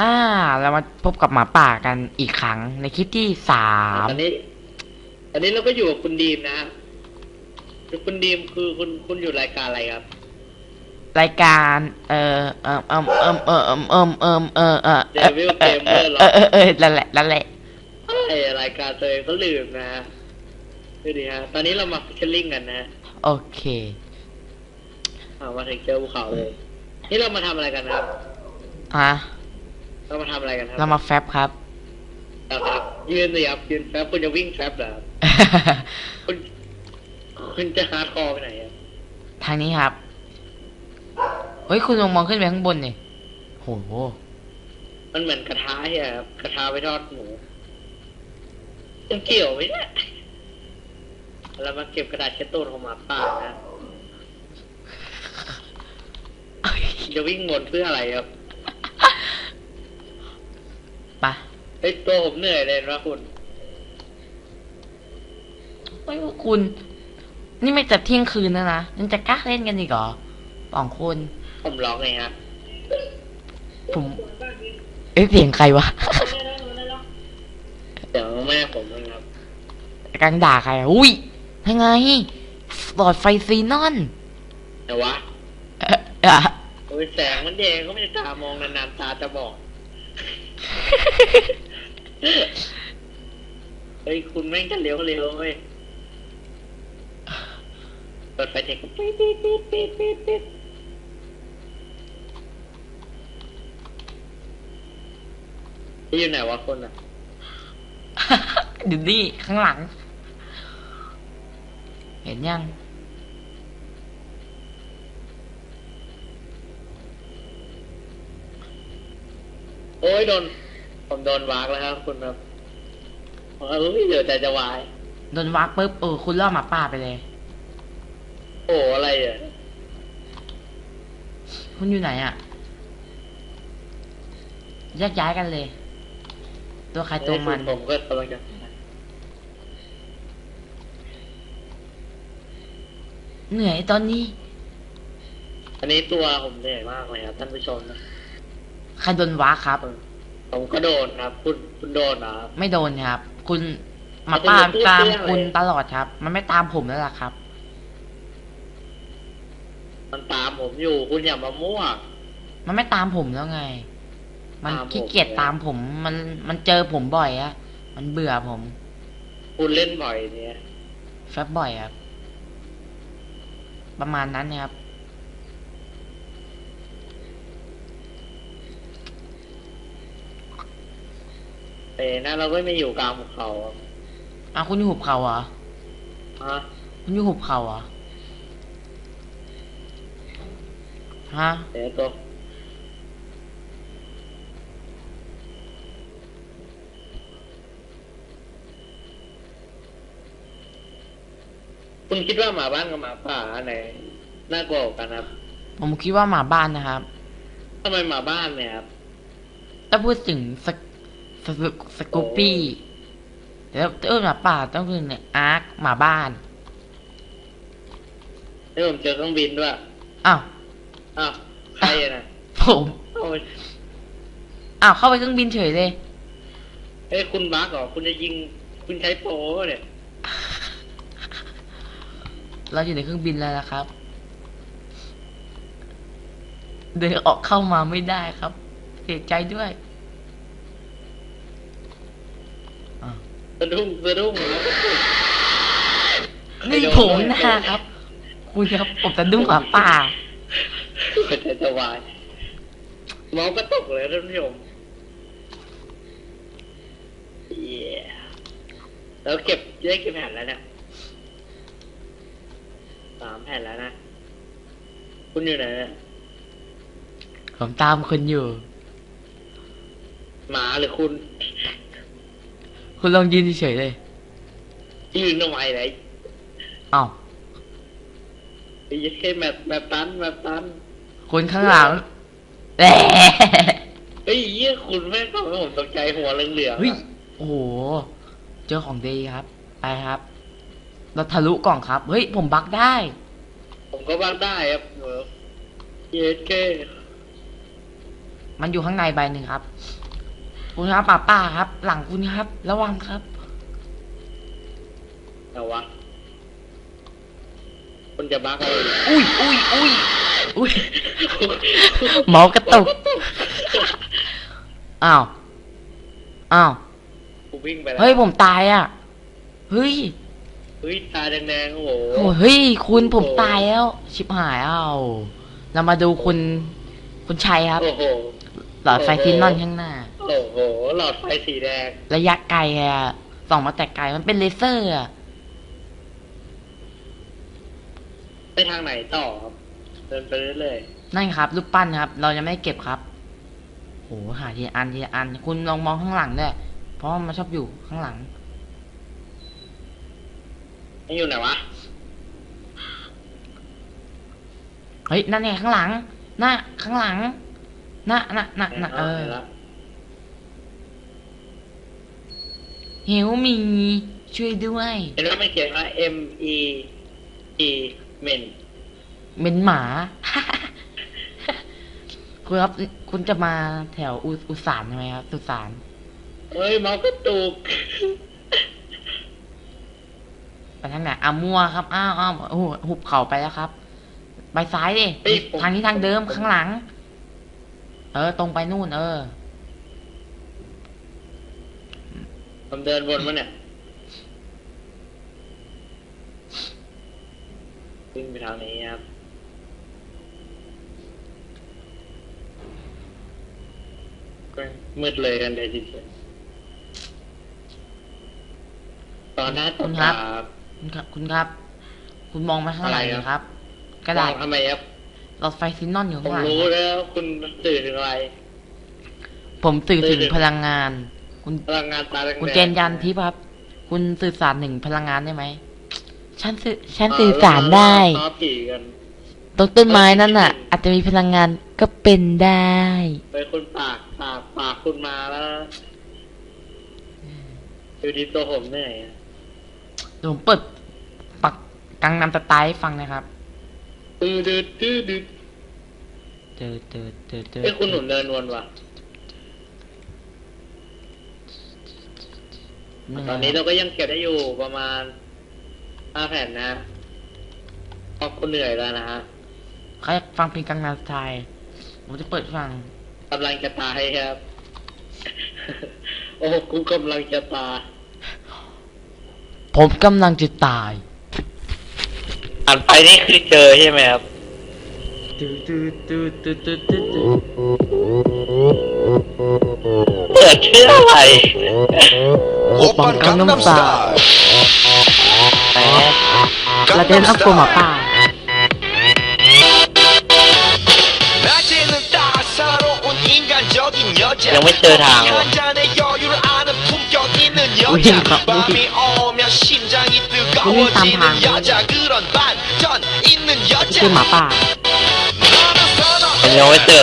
อ่า เรามาพบกับหมาป่ากันอีกครั้งในคลิปที่สามตอนนี้ตอนนี้เราก็อยู่กับคุณดีมนะฮะคือคุณดีมคือคุณคุณอยู่รายการอะไรครับ รายการ เอ่อเอ่อเอ่อเอ่อเอ่อเอ่อเอ่อเอ่อเอ่อเอ่อ Devil Gamer เหรอเออเออเออนั่นแหละนั่นแหละไอรายการตัวเองก็ลืมนะฮะดูดิฮะตอนนี้เรามาฟิชเชอร์ลิงกันนะฮะโอเคอ่ามาถึงเจอภูเขาเลย นี่เรามาทำอะไรกันนะครับฮะ เรามาทำอะไรกันครัเรามาแฟบครับเราครับยืนสิครับยืนแฟบคุณจะวิ่งแฟบเหรอครับคุณคุณจะฮาร์ดคอร์ไปไหนอะทางนี้ครับเฮ้ยคุณลองมองขึ้นไปข้างบนนี่โหมันเหมือนกระทะเฮียครับกระทะไปทอดหมูยังเกี่ยวไหมเนี่ยเรามาเก็บกระดาษเช็ดตูดของหมาป่านะจะวิ่งวนเพื่ออะไรครับ ไปะเฮ้ยตัวผมเหนื่อยเลยนะคุณเฮ้ยพวกคุณ นี่ไม่จะเที่ยงคืนแล้วนะยังจะกล้าเล่นกันอีกเหรอสองคน ผมร้องไงฮะผม เอ้ยเสียงใครวะเดี๋ยวแม่ผมนะครับกำลังด่าใครอะอุ้ยยังไงหลอดไฟซีนอนแต่วะเอ่อเอ่อโอ้ยแสงมันแดงก็ไม่ได้ตามองนานๆตาจะบอด เฮ้ยคุณแม่งจะเลี้ยวเร็วเว้ยเปิดไฟเทคก็ปี๊ดปี๊ดปี๊ดปี๊ดปี๊ดปี๊ดที่อยู่ไหนวะคนอะดูนี่ข้างหลัง เห็นยัง โอ้ยโดน ผมโดนวากแล้วครับ คุณครับเออเดี๋ยวใจจะวาย โดนวักปุ๊บเออคุณล่อหมาป่าไปเลย โอ้อะไรอะคุณอยู่ไหนอะแยกย้ายกันเลย ตัวใครตัวมัน ผมก็กำลังจะเหนื่อยตอนนี้ อันนี้ตัวผมเหนื่อยมากเลยครับท่านผู้ชมนะ ใครโดนวักครับ ผมก็โดนครับ คุณคุณโดนเหรอครับ ไม่โดนครับ คุณหมาป่าเอาคุณอย่าพูดตามเรื่องเลยคุณตลอดครับ มันไม่ตามผมแล้วล่ะครับ มันตามผมอยู่ คุณอย่ามามั่ว มันไม่ตามผมแล้วไง มันตามผม ขี้เกียจตามผม มันมันเจอผมบ่อยอะมันเบื่อผมคุณเล่นบ่อยเนี่ย แฟบบ่อยครับประมาณนั้นนะครับ แต่นะเราก็ไม่อยู่กลางภูเขาอะอะคุณอยู่หุบเขาเหรอฮะคุณอยู่หุบเขาเหรอฮะเดี๋ยวตัวคุณคิดว่าหมาบ้านกับหมาป่าอันไหนน่ากลัวกว่ากันครับผมคิดว่าหมาบ้านนะครับทำไมหมาบ้านเนี่ยครับ ถ้าพูดถึงสก สกสกูปปี้แล้วเออหมาป่าต้องคือเนี่ยอาร์คหมาบ้านให้ผมเจอเครื่องบินด้วยอ้าวอ้าวใครอะนะผมโอ้ยอ้าวเข้าไปเครื่องบินเฉยเลยเฮ้ยคุณบักเหรอคุณจะยิงคุณใช้โปรเนี่ยเราอยู่ในเครื่องบินแล้วนะครับ เดินออกเข้ามาไม่ได้ครับเสียใจด้วย สะดุ้งสะดุ้งแล้วก็ปุ๊บนี่ผมนะครับคุณครับผมจะดุ้งหมาป่าหัวใจจะวายเมาส์ก็ตกเลยท่านผู้ชมเย้แล้วเก็บได้กี่แผ่นแล้วเนี่ยสามแผ่นแล้วนะ คุณอยู่ไหนเนี่ยผมตามคุณอยู่ หมาหรือคุณ คุณลองยืนเฉยๆเลย ยืนทำไมไหนอ้าวไอ้ยัดแค่แมปแมปตันแมปตันคุณข้างหลังแหละเฮ้ยเยี่ยคุณแม่งทำให้ผมตกใจหัวเหลืองๆเฮ้ยอะโอ้โห เจอของดีครับ ไปครับ เราทะลุกล่องครับ เฮ้ย ผมบักได้ ผมก็บ้างได้ครับเออเย็ดแค่มันอยู่ข้างในใบหนึ่งครับ คุณครับหมาป่าครับ หลังคุณครับ ระวังครับเอาวะคุณจะบักอะไรอุ้ยอุ้ยอุ้ยอุ้ยเมาส์กระตุกอ้าวอ้าวกูวิ่งไปแล้วเฮ้ยผมตายอะเฮ้ยเฮ้ยตาแดงๆโอ้โหโอ้เฮ้ยคุณผมโอ้ตายแล้ว ชิบหายอ้าวเรามาดูคุณคุณชัยครับโอ้โหหลอดไฟซินนอนข้างหน้า โอ้โห หลอดไฟสีแดง ระยะไกลอะส่องมาแต่ไกลมันเป็นเลเซอร์อะไปทางไหนต่อครับ เดินไปเรื่อยนั่นครับรูปปั้นครับ เรายังไม่ได้เก็บครับโหหาทีละอันทีละอัน คุณลองมองข้างหลังด้วยเพราะว่ามันชอบอยู่ข้างหลัง ๆนี่อยู่ไหนวะ เฮ้ยนั่นไงข้างหลังหน้าข้างหลังหน้าหน้าหน้าหน้าเออห็นละ เฮลมีช่วยด้วยเห็นว่ามันเขียนว่า M E E เมนเป็นหมา คุณครับคุณจะมาแถวอุอุสานใช่ไหมครับสุสานเฮ้ยเมาส์กระตุกไปทางไหนอะมั่วครับอ้าวอ้าวโอ้โหหุบเข่าไปแล้วครับ ไปซ้ายดิเฮ้ยผมทางนี้ทางเดิมข้างหลัง เออ ตรงไปนู่น เออ ผมเดินวนมาเนี่ยวิ่งไปทางนี้ครับก็มืดเลยกันเลยทีเดียวตอนหน้าตคุกณครัตาบ คุณครับ คุณครับ คุณมองมาข้างหลังอะไรดิครับครับ กระดาษมองทำไมครับหลอดไฟซินนอนอยู่ผข้างมหลังรู้ครับแล้ว คุณสื่อถึงอะไร ผมสื่อถึงสื่อพลังงาน คุณพลังงานตาแดงๆคุณเจนยันทิพย์ครับ คุณสื่อสารหนึ่งพลังงานได้ไหมฉันสื่อฉันสื่อสารได้อ๋อผีกัน ตรงต้นไม้นั่นน่ะ อาจจะมีพลังงานก็เป็นได้ ไปคุณปากปากปากคุณมาแล้วอยู่ดีตัวผมเหนื่อยอะเดี๋ยวผมเปิดปักกังนำสไตล์ให้ฟังนะครับตื้อดืดตื้อดืดเจอเจอเจอเจอเอ้ยคุณหนุนเดินวนว่ะ ตอนนี้เราก็ยังเก็บได้อยู่ประมาณห้าแผ่นนะเพราะคุณเหนื่อยแล้วนะฮะใครอยากฟังเพลงกังนำสไตล์ผมจะเปิดฟังกำลังจะตายครับ โอ้กูกำลังจะตาย ผมกำลังจะตาย อ่านไปนี่คือเจอใช่ไหมครับตื้อตื้อตื้อตื้อตื้อตื้อตื้อเปิดชื่ออะไร โอปังกังน้ำตาและเดนอัพโกมาป่า ยังไม่เจอทางเลยวิ่งครับดูสิวิ่งตามทางคือหมาป่างไม่เจอ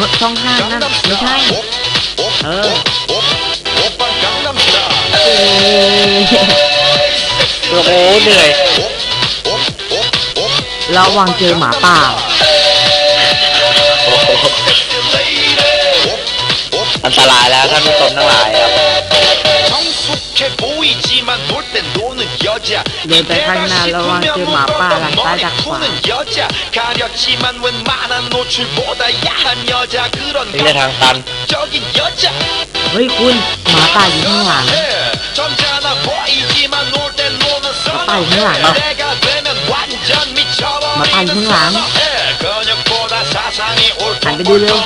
กับช่องห้างนั่นไม่ใช่ เออโอ้โหเหนื่อยเราวางเจอหมาป่าอันตรายแล้วท่านผู้ชมทั้งหลายครับ เดินไปข้างหน้าระวังเจอหมาป่าหลังใต้ดักขวานี่ในทางตันเฮ้ยคุณหมาตายอยู่ข้างหลังหมาตายอยู่ข้างหลังหมาตายอยู่ข้างหลังหันไปดูเร็ว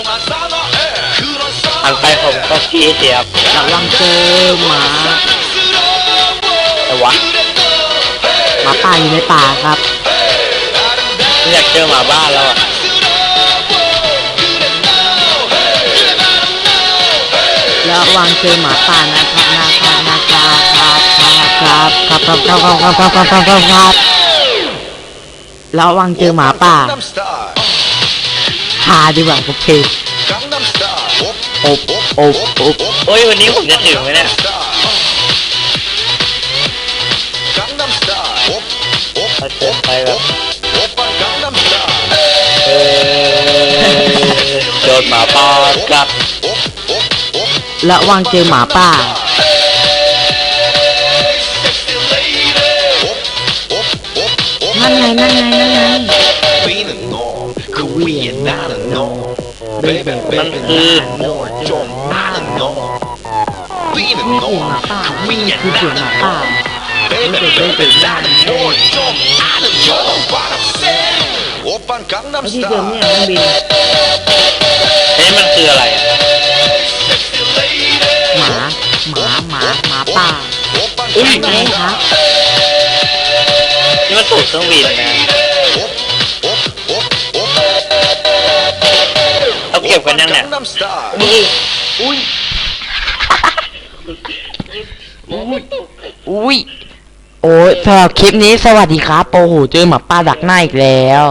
หันไปผมก็ชี้เสียบระวังเจอหมา หมาป่าอยู่ในป่าครับไม่อยากเจอหมาบ้านแล้วอะระวังเจอหมาป่านะครับนะครับนะครับครับครับครับครับครับครับครับครับครับครับครับระวังเจอหมาป่าหาดีกว่าโอเคอบอบอบโอ้ยวันนี้ผมจะถึงไหมเนี่ย เนหมาป้อกลับระวังเจอหมาป่า นั่นไงนั่นไงนั่นไง มันคือคือหมาป่า ฟันกังน้ำที่าเดิเนี่ยน้อบินเอ๊ะมันคืออะไรอะหมาหมาหมาหมาป่าอุ้ยใช่ไหครับ นี่มันสูตรเครื่องบินนะเอาเก็บกันยังเนี่ยอุ้ยอุ้ยอุ้ยโอ้ยสำหรับคลิปนี้สวัสดีครับ โอ้โห เจอหมาป่าดักหน้าอีกแล้ว